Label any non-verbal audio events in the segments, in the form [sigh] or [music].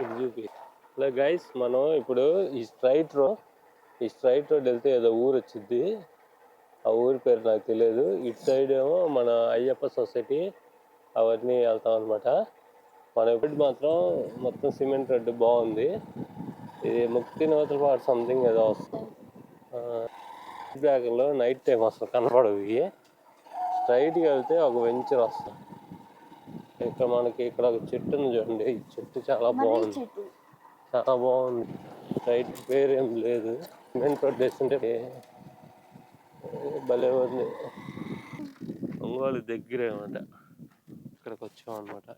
ఇది చూపి ఇలా గైస్ మనం ఇప్పుడు ఈ స్ట్రైట్ రో ఈ స్ట్రైట్ రోడ్ వెళ్తే ఏదో ఊరు వచ్చింది ఆ ఊరి పేరు నాకు తెలియదు. ఇటు సైడ్ ఏమో మన అయ్యప్ప సొసైటీ అవన్నీ వెళ్తాం అనమాట మన ఇప్పుడు మాత్రం మొత్తం సిమెంట్ రోడ్డు బాగుంది. ఇది ముక్తి నవతల పాటు సంథింగ్ ఏదో వస్తుంది. బ్యాగ్లో నైట్ టైం అసలు కనపడవు స్ట్రైట్గా వెళ్తే ఒక వెంచర్ వస్తుంది. ఇక్కడ మనకి ఇక్కడ ఒక చెట్టు ఉంది చూడండి. ఈ చెట్టు చాలా బాగుంది. చాలా బాగుంది. రైట్ పేరు ఏం లేదు. సిమెంట్ రోడ్ వేస్తుంటే భలే ఉంది. ఒంగోలు దగ్గరే అనమాట ఇక్కడికి వచ్చాం అనమాట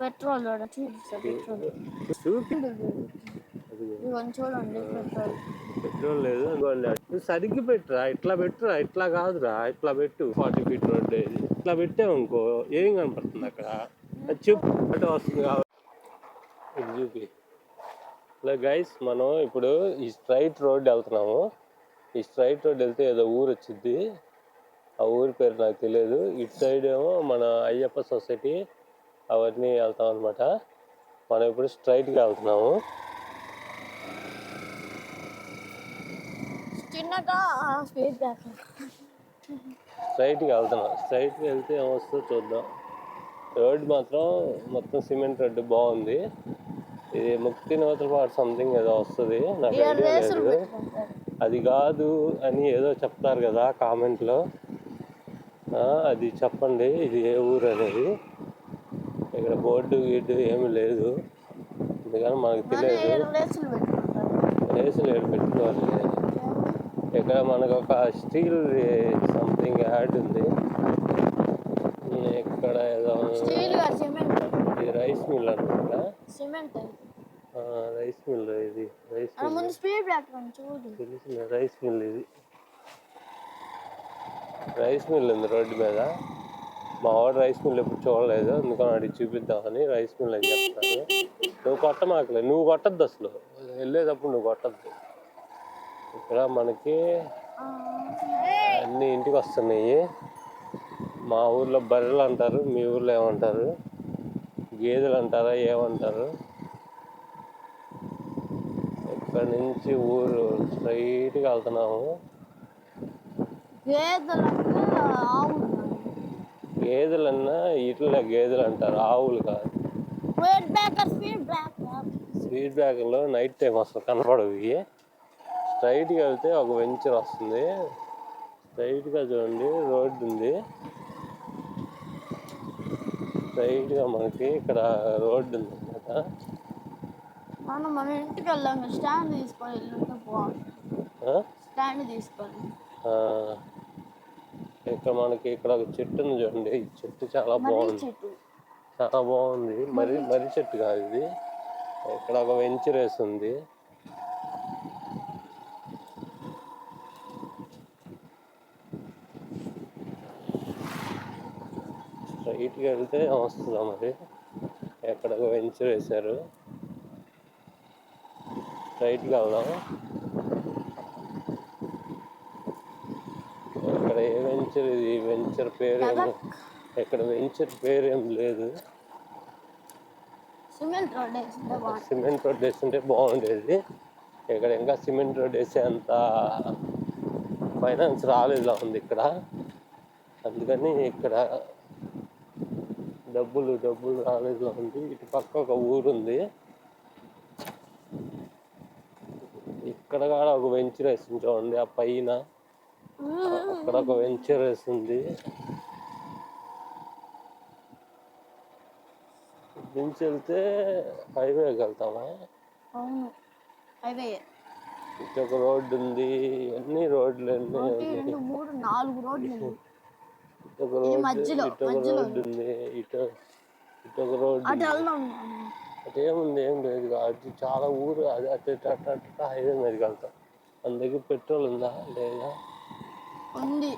పెట్రోల్ పెట్రోల్ చూడండి లేదు సరిగ్గా పెట్టురా ఇట్లా పెట్టురా ఇట్లా కాదురా. ఇట్లా పెట్టు. ఫార్టీ ఫీట్ రోడ్ ఇది. ఇట్లా పెట్టామనుకో అనుకో ఏం కనపడుతుంది అక్కడ? చెప్పు. అంటే వస్తుంది కాబట్టి. చూపి. ఇలా గైస్ మనం ఇప్పుడు ఈ స్ట్రైట్ రోడ్ వెళ్తున్నాము. ఈ స్ట్రైట్ రోడ్ వెళ్తే ఏదో ఊరు వచ్చింది ఆ ఊరి పేరు నాకు తెలియదు. ఇటు సైడ్ ఏమో మన అయ్యప్ప సొసైటీ అవన్నీ వెళ్తాం అనమాట మనం ఇప్పుడు స్ట్రైట్గా వెళ్తున్నాము. చిన్నగా స్పీడ్ స్ట్రైట్గా వెళ్తున్నాం. స్ట్రైట్గా వెళ్తే ఏమొస్తుందో చూద్దాం. రోడ్ మాత్రం మొత్తం సిమెంట్ రోడ్డు బాగుంది. ఇది ముక్తి నవతల పాటు సంథింగ్ ఏదో వస్తుంది. నాకు ఐడియా లేదు. అది కాదు అని ఏదో చెప్తారు కదా కామెంట్లో. అది చెప్పండి. ఇది ఏ ఊరు అనేది. ఇక్కడ బోర్డు గిడ్డు ఏమీ లేదు. అందుకని మనకు మన తెలియదు. రేసులు ఏడు పెట్టుకోవాలి. ఇక్కడ మనకు ఒక స్టీల్ సంథింగ్ యాడ్ ఉంది. ఇక్కడ ఏదో ఇది రైస్ మిల్ అనమాట సిమెంట్. రైస్ మిల్ ఇది రైస్ మిల్. తెలిసిన రైస్ మిల్ ఇది. రైస్ మిల్ ఉంది రోడ్డు మీద. మా వాడు రైస్ మిల్ ఎప్పుడు చూడలేదు. అందుకని అడిగి చూపిద్దామని రైస్ మిల్ అని చెప్తాను. నువ్వు కొట్టమాకలే. నువ్వు కొట్టద్దు అసలు. వెళ్ళేటప్పుడు నువ్వు కొట్టద్దు. ఇక్కడ మనకి అన్ని ఇంటికి వస్తున్నాయి మా ఊర్లో బర్రెలు అంటారు మీ ఊర్లో ఏమంటారు గేదెలు అంటారా ఏమంటారు? ఇక్కడ నుంచి ఊరు స్ట్రైట్గా వెళ్తున్నాము. గేదెలన్నా ఇట్లా గేదెలు అంటారు ఆవులు కాదు. Speed breaker speed breaker speed బ్రేకర్లో night time అసలు కనపడవు స్ట్రైట్గా వెళ్తే ఒక వెంచర్ వస్తుంది. స్ట్రైట్గా చూడండి రోడ్డు ఉంది. స్ట్రైట్గా మనకి ఇక్కడ రోడ్డు ఉంది అనమాట మనం మన ఇంటికి వెళ్ళాం స్టాండ్ తీసుకొని వెళ్ళుంటే బాగుంటుంది స్టాండ్ తీసుకొని. ఇక్కడ మనకి ఇక్కడ ఒక చెట్టు ఉంది చూడండి. ఈ చెట్టు చాలా బాగుంది. చాలా బాగుంది. మరి మర్రి చెట్టు కాదు ఇది. ఇక్కడ ఒక వెంచర్ వేస్తుంది స్ట్రైట్గా వెళ్తే వస్తుందా మరి ఎక్కడ వెంచర్ వేశారు. స్ట్రైట్గా వెళ్దాం ఇక్కడ ఏ వెంచర్ ఇది? వెంచర్ పేరు ఏం ఇక్కడ వెంచర్ పేరు ఏం లేదు. సిమెంట్ రోడ్ సిమెంట్ వేస్తుంటే బాగుండేది. ఇక్కడ ఇంకా సిమెంట్ రోడ్ వేసే అంత ఫైనాన్స్ రాలేదులా ఉంది ఇక్కడ. అందుకని ఇక్కడ డబ్బులు డబ్బులు రాలేదులా ఉంది ఇటు పక్క ఒక ఊరు ఉంది. ఇక్కడ కూడా ఒక వెంచర్ వేస్తుంది చూడండి ఆ పైన. అక్కడ ఒక వెంచర్ వేస్తుంది నుంచి వెళ్తే హైవేకి వెళ్తామా? అవును హైవే. ఇటు ఒక రోడ్డు ఉంది అన్ని రోడ్లు మూడు నాలుగు రోడ్లు ఉన్నాయి. ఇటు ఒక రోడ్డు మధ్యలో, ఇటు ఒక మధ్యలో రోడ్డు ఉంది. ఇటు ఇటు ఒక రోడ్డు ఏముంది ఏం లేదు. అటు చాలా ఊరు అది అటు ఇటు అటు అటు అటు హైవే మీదకి వెళ్తాం దగ్గర పెట్రోల్ ఉందా లేదా? ఉంది.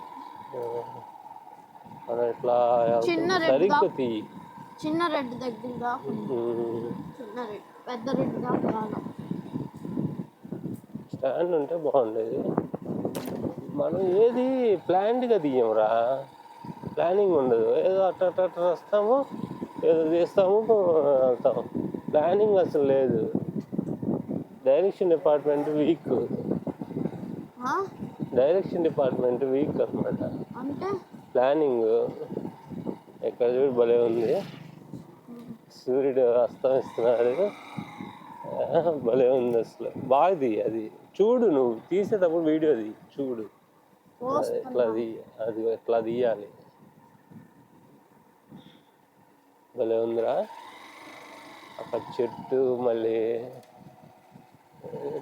మనం ఇట్లా సరిగ్గా తీయి. చిన్న రెడ్ దగ్గర. చిన్న రెడ్ పెద్ద రెడ్ దాకా స్టాండ్ ఉంటే బాగుండేది. మనం ఏది ప్లాన్డ్గా తీయమురా? ప్లానింగ్ ఉండదు. ఏదో అట్ట అట్ట వస్తాము ఏదో తీస్తాము వెళ్తాం ప్లానింగ్ అసలు లేదు. Direction department week? Direction department week అనమాట ప్లానింగ్. ఎక్కడ చూడు భలే ఉంది. సూర్యుడు అస్తమిస్తున్నాడు. భలే ఉంది అసలు. బాగుంది అది. చూడు నువ్వు. తీసేటప్పుడు వీడియో అది చూడు. ఎట్లా తీ అది ఎట్లా తీయాలి. భలే ఉందిరా. అక్కడ చెట్టు మళ్ళీ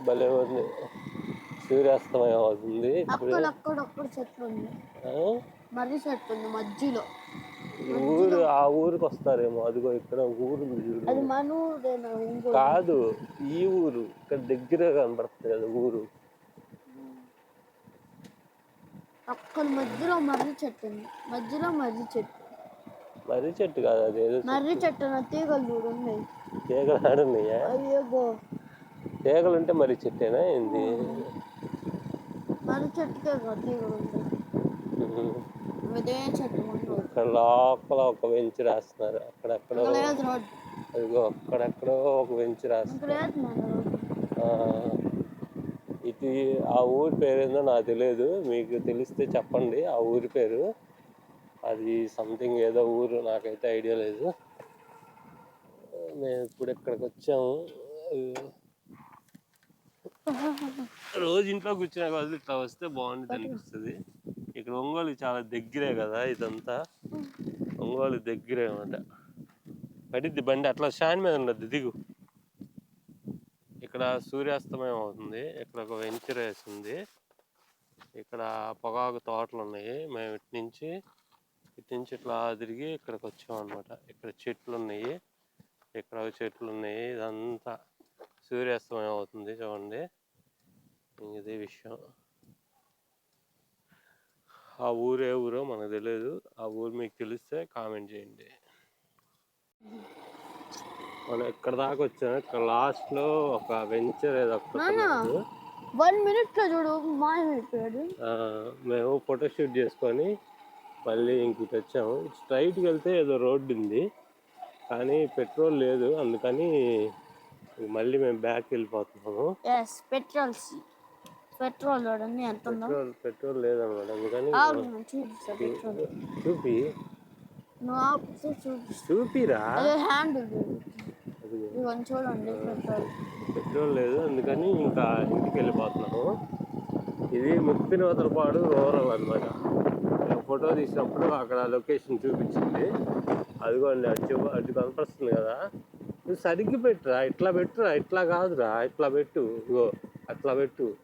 భలే ఉంది. సూర్యాస్తమయం అవుతుంది ఆ? మధ్యలో. ఊరు ఆ ఊరికి వస్తారేమో అదిగో ఇక్కడ ఊరు చూడు కాదు ఈ ఊరు. ఇక్కడ దగ్గర కనబడుతుంది కదా ఊరు. అక్కడ మధ్యలో మర్రి చెట్టు ఉంది. మధ్యలో మర్రి చెట్టు. మర్రి చెట్టు కాదు అది ఏదో మర్రి చెట్టు నా తీగలు చూడు ఉన్నాయి. తీగలు ఆడున్నాయా అయ్యో తీగలు ఉంటే మర్రి చెట్టేనా ఏంది? మర్రి చెట్టుకే కదా తీగలు ఇక్కడ లోపల ఒక వెంచ్ రాస్తున్నారు. అక్కడెక్కడో అదిగో అక్కడెక్కడో ఒక వెంచ్ రాస్తున్నారు. ఇది ఆ ఊరి పేరేందో నాకు తెలియదు. మీకు తెలిస్తే చెప్పండి ఆ ఊరి పేరు. అది సంథింగ్ ఏదో ఊరు నాకైతే ఐడియా లేదు. మేము ఇప్పుడు ఇక్కడికి వచ్చాము. రోజు ఇంట్లో కూర్చునే కాదు ఇట్లా వస్తే బాగుంటుంది అనిపిస్తుంది. ఇక్కడ ఒంగోలు చాలా దగ్గరే కదా ఇదంతా. ఒంగోలు దగ్గరే అనమాట పడిద్ది బండి అట్లా స్టాండ్ మీద ఉండద్ది దిగు. ఇక్కడ సూర్యాస్తమయం అవుతుంది ఇక్కడ ఒక వెంచర్ వేసింది. ఇక్కడ పొగాకు తోటలు ఉన్నాయి. మేము ఇటు నుంచి ఇటు నుంచి ఇట్లా తిరిగి ఇక్కడికి వచ్చాం అనమాట ఇక్కడ చెట్లు ఉన్నాయి ఇక్కడ చెట్లు ఉన్నాయి ఇదంతా సూర్యాస్తమయం అవుతుంది చూడండి. ఇది విషయం. ఆ ఊరు ఊరో మనకు తెలియదు ఆ ఊరు మీకు తెలిస్తే కామెంట్ చేయండి. మనం ఇక్కడ దాకా వచ్చాం? ఇక్కడ లాస్ట్లో ఒక వెంచర్ ఏదో. వన్ మినిట్లో చూడు మేము ఫోటో షూట్ చేసుకొని మళ్ళీ ఇంక ఇటు వచ్చాము స్ట్రైట్కి వెళ్తే ఏదో రోడ్డు ఉంది. కానీ పెట్రోల్ లేదు. అందుకని మళ్ళీ మేము బ్యాక్ వెళ్ళిపోతున్నాము. ఎస్ పెట్రోల్స్ పెట్రోల్ చూడండి ఎంత పెట్రోల్ పెట్రోల్ లేదన్నమాట అందుకని పెట్రోల్. చూపి. చూపిరా. చూడండి పెట్రోల్. పెట్రోల్ లేదు. అందుకని ఇంకా ఇంటికి వెళ్ళిపోతున్నాము. ఇది ముత్తినవతలపాడు రూరల్ అనమాట ఫోటో తీసినప్పుడు అక్కడ లొకేషన్ చూపించింది. అదిగోండి అటు చూ- అటు కనపడుతుంది కదా. నువ్వు సరిగ్గా పెట్టురా? ఇట్లా పెట్టురా? ఇట్లా కాదురా. ఇట్లా పెట్టు. ఇగో అట్లా పెట్టు.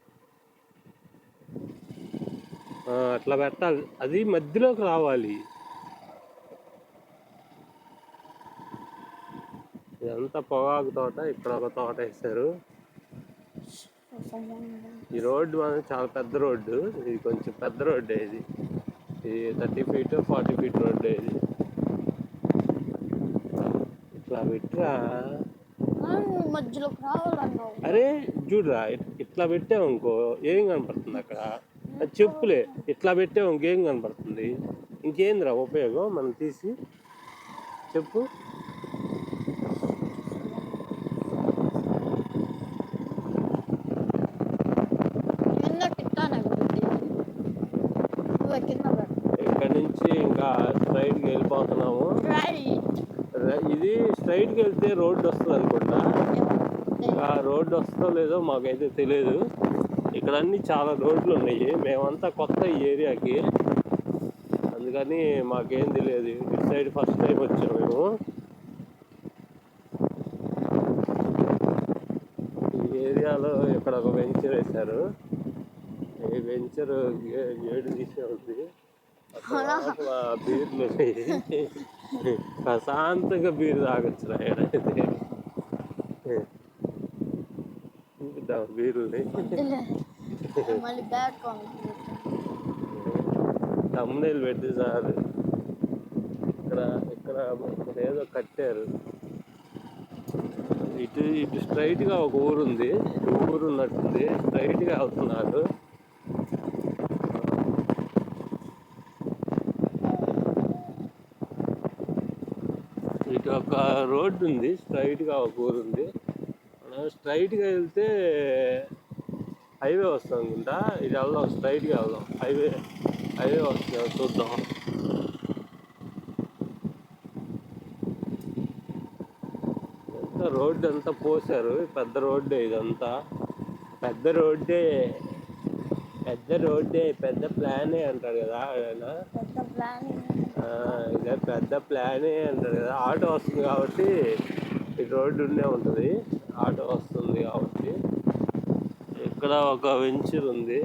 అట్లా పెట్టాలి. అది మధ్యలోకి రావాలి. ఇదంతా పొగాకు తోట. ఇక్కడ ఒక తోట వేశారు. ఈ రోడ్డు మనం చాలా పెద్ద రోడ్డు. ఇది కొంచెం పెద్ద రోడ్డు ఇది. ఇది thirty feet forty feet road ఇది. ఇట్లా పెట్టరా. రావాలన్నావు. అరే చూడురా ఇట్- ఇట్లా పెట్టావు ఇంకో ఏం కనపడుతుంది అక్కడ? చెప్పులే ఇట్లా పెట్టావు ఇంకేం కనపడుతుంది? ఇంకేందిరా ఉపయోగం? మనం తీసి చెప్పు కింద కిట్టానే నువ్వు కింద పెట్టు ఇక్కడ నుంచి ఇంకా స్ట్రైట్కి వెళ్ళిపోతున్నాము రైట్ ర- ఇది స్ట్రైట్కి వెళ్తే రోడ్డు వస్తుంది అనుకుంటా. ఆ రోడ్డు వస్తుందో లేదో మాకైతే తెలియదు ఇక్కడ అన్ని చాలా రోడ్లు ఉన్నాయి. మేమంతా కొత్త ఈ ఏరియాకి. అందుకని మాకేం తెలియదు ఇటు సైడ్ ఫస్ట్ టైం వచ్చాము మేము. ఈ ఏరియాలో ఇక్కడ ఒక వెంచర్ వేశారు. ఈ వెంచర్ ఏడు తీసే ఉంది బీర్లు. [laughs] ప్రశాంతంగా బీర్ తాగొచ్చు చూపిద్దాం బీర్లని. తమ్ముళ్ళు పెడితే చాలు ఇక్కడ ఇక్కడ ఇక్కడ ఏదో కట్టారు. ఇటు ఇటు స్ట్రైట్గా ఒక ఊరు ఉంది ఈ ఊరు ఉన్నట్టుంది స్ట్రైట్గా అవుతున్నారు ఇటు రోడ్డు ఉంది స్ట్రైట్గా ఒక ఊరు ఉంది. మనం స్ట్రైట్గా వెళ్తే హైవే వస్తుంది అనుకుంటా ఇది వెళ్దాం స్ట్రైట్గా వెళ్దాం. హైవే హైవే వస్తుంది చూద్దాం. ఎంత రోడ్డు అంతా పోసారు పెద్ద రోడ్డే ఇదంతా. పెద్ద రోడ్డే పెద్ద రోడ్డే పెద్ద ప్లానే అంటారు కదా ఆయన. పెద్ద ప్లానింగ్ ఇదే పెద్ద ప్లానే అంటారు కదా. ఆటో వస్తుంది కాబట్టి ఈ రోడ్డు ఉండే ఉంటుంది. ఆటో వస్తుంది కాబట్టి ఇక్కడ ఒక వెంచర్ ఉంది.